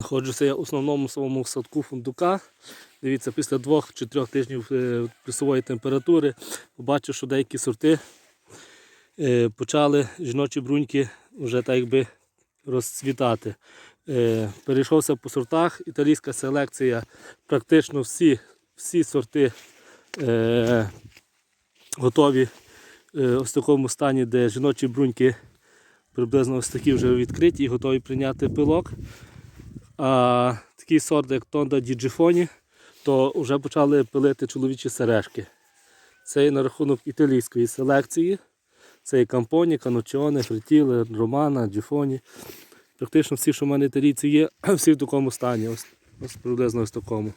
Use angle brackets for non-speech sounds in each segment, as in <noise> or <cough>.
Знаходжуся я в основному своєму садку фундука. Дивіться, після двох чи трьох тижнів е, плюсової температури побачив, що деякі сорти е, почали жіночі бруньки вже так якби розцвітати. Е, Перейшовся по сортах. Італійська селекція, практично всі, всі сорти готові в такому стані, де жіночі бруньки приблизно ось такі вже відкриті і готові прийняти пилок. А такий сорт, як Тонда Діджифоні, то вже почали пилити чоловічі сережки. Це є на рахунок італійської селекції. Це і Кампоні, Каночіони, Фритіле, Романа, Джифоні. Практично всі, що в мене італійці є, <clears throat> всі в такому стані. Ось, ось приблизно ось такому.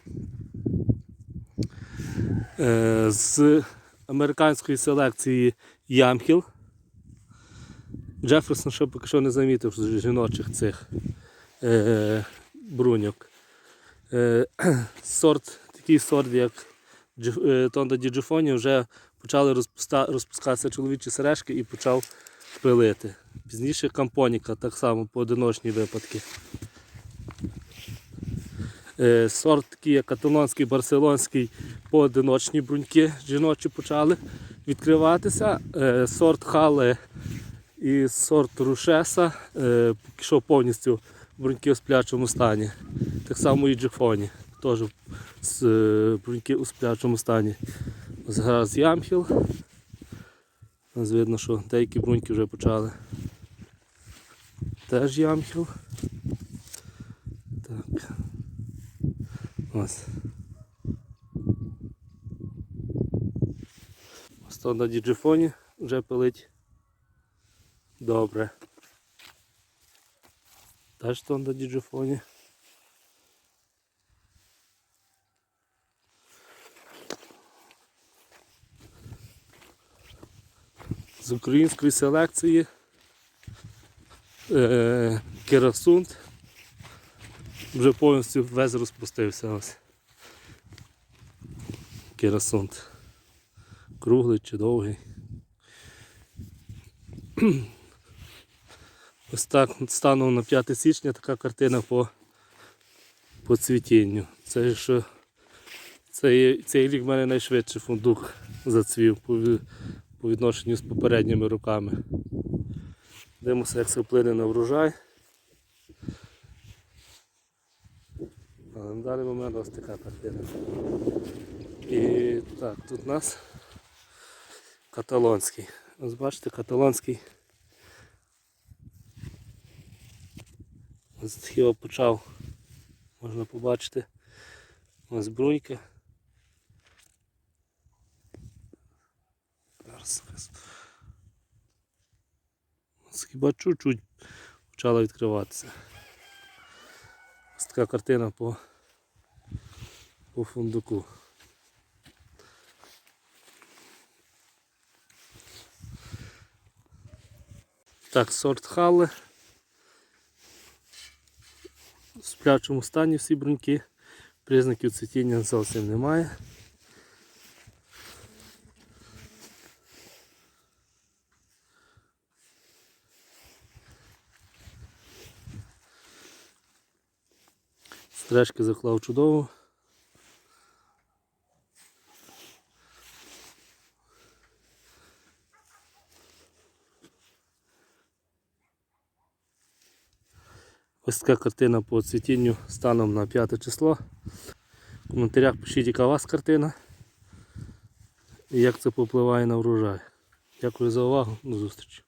Е, з американської селекції Ямхіл. Джеферсон ще поки що не замітив жіночих цих е, бруньок. Е, <clears throat> сорт, такий сорт, як е, Тонда Діджифоні, вже почали розпускатися чоловічі сережки і почав пилити. Пізніше кампоніка, так само поодиночні випадки. Е, сорт такий, як каталонський, барселонський, поодиночні бруньки жіночі почали відкриватися. Сорт хале і сорт рушеса що повністю бруньки у сплячому стані. Так само і джифоні, теж з, е, бруньки у сплячому стані. Зараз ямхіл. Ось видно, що деякі бруньки вже почали. Теж ямхіл. Так. Ось. Ось то на діджифоні вже пилить. Добре. Теж то на діджифоні. З української селекції е, Керасунт вже повністю весь розпустився ось. Керасунт. Круглий чи довгий. Ось так станом на 5 січня така картина по, по цвітінню. Це що цей, цей рік в мене найшвидше фундук зацвів по, по відношенню з попередніми роками. Дивимося, як це вплине на врожай. Але на даний момент ось така картина. І так, тут у нас каталонський. Ось бачите, каталонський. Ось його почав, можна побачити. Ось брунька. Зараз. Ось Хіба чуть-чуть почала відкриватися. Ось така картина по, по фундуку. Так, сорт Халле. В сплячому стані всі бруньки. Признаків цвітіння зовсім немає. Стрешки заклав чудово. Ось така картина по цвітінню станом на 5 число. В коментарях пишіть, яка у вас картина і як це попливає на врожай. Дякую за увагу, до зустрічі.